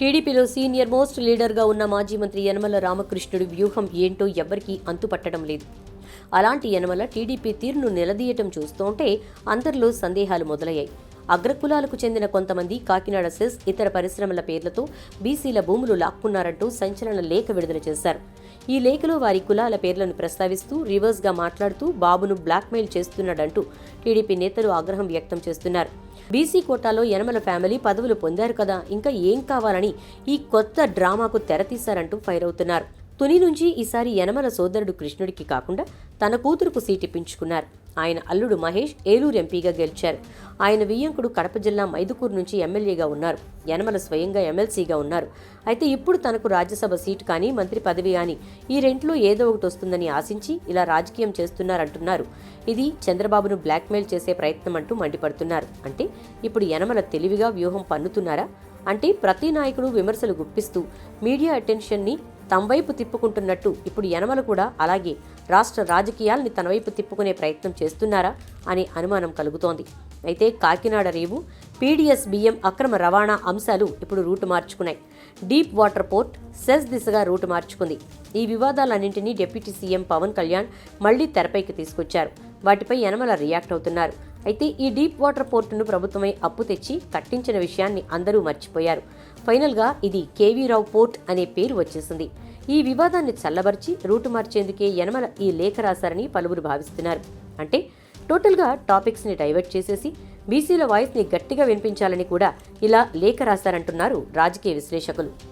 టీడీపీలో senior most లీడర్గా ఉన్న మాజీ మంత్రి యనమల రామకృష్ణుడి వ్యూహం ఏంటో ఎవరికీ అంతుపట్టడం లేదు. అలాంటి యనమల టీడీపీ తీరును నిలదీయటం చూస్తుంటే అందరిలో సందేహాలు మొదలయ్యాయి. అగ్రకులాలకు చెందిన కొంతమంది కాకినాడ సెస్ ఇతర పరిశ్రమల పేర్లతో బీసీల భూములు లాక్కున్నారంటూ సంచలన లేఖ విడుదల చేశారు. ఈ లేఖలో వారి కులాల పేర్లను ప్రస్తావిస్తూ రివర్స్గా మాట్లాడుతూ బాబును బ్లాక్మెయిల్ చేస్తున్నాడంటూ టీడీపీ నేతలు ఆగ్రహం వ్యక్తం చేస్తున్నారు. బీసీ కోటాలో యనమల ఫ్యామిలీ పదవులు పొందారు కదా ఇంకా ఏం కావాలని ఈ కొత్త డ్రామాకు తెరతీశారంటూ ఫైర్ అవుతున్నారు. తుని నుంచి ఈసారి యనమల సోదరుడు కృష్ణుడికి కాకుండా తన కూతురుకు సీటిప్పించుకున్నారు ఆయన అల్లుడు మహేష్ ఏలూరు ఎంపీగా గెలిచారు. ఆయన వియ్యంకుడు కడప జిల్లా మైదుకూరు నుంచి ఎమ్మెల్యేగా ఉన్నారు. యనమల స్వయంగా ఎమ్మెల్సీగా ఉన్నారు. అయితే ఇప్పుడు తనకు రాజ్యసభ సీట్ కానీ మంత్రి పదవి కానీ ఈ రెంట్లో ఏదో ఒకటి వస్తుందని ఆశించి ఇలా రాజకీయం చేస్తున్నారంటున్నారు. ఇది చంద్రబాబును బ్లాక్మెయిల్ చేసే ప్రయత్నం అంటూ మండిపడుతున్నారు. అంటే ఇప్పుడు యనమల తెలివిగా వ్యూహం పన్నుతున్నారా? అంటే ప్రతి నాయకుడు విమర్శలు గుప్పిస్తూ మీడియా అటెన్షన్ని తమవైపు తిప్పుకుంటున్నట్టు ఇప్పుడు యనమల కూడా అలాగే రాష్ట్ర రాజకీయాల్ని తన వైపు తిప్పుకునే ప్రయత్నం చేస్తున్నారా అనే అనుమానం కలుగుతోంది. అయితే కాకినాడ రేవు పీడీఎస్ బియ్యం అక్రమ రవాణా అంశాలు ఇప్పుడు రూటు మార్చుకున్నాయి. డీప్ వాటర్ పోర్ట్ సెస్ దిశగా రూటు మార్చుకుంది. ఈ వివాదాలన్నింటినీ డిప్యూటీ సీఎం పవన్ కళ్యాణ్ మళ్ళీ తెరపైకి తీసుకొచ్చారు. వాటిపై యనమల రియాక్ట్ అవుతున్నారు. అయితే ఈ డీప్ వాటర్ పోర్టును ప్రభుత్వమే అప్పు తెచ్చి కట్టించిన విషయాన్ని అందరూ మర్చిపోయారు. ఫైనల్గా ఇది కేవీరావు పోర్ట్ అనే పేరు వచ్చేసింది. ఈ వివాదాన్ని చల్లబరిచి రూటు మార్చేందుకే యనమల ఈ లేఖ రాశారని పలువురు భావిస్తున్నారు. అంటే టోటల్గా టాపిక్స్ని డైవర్ట్ చేసేసి బీసీల వాయిస్ని గట్టిగా వినిపించాలని కూడా ఇలా లేఖ రాశారంటున్నారు రాజకీయ విశ్లేషకులు.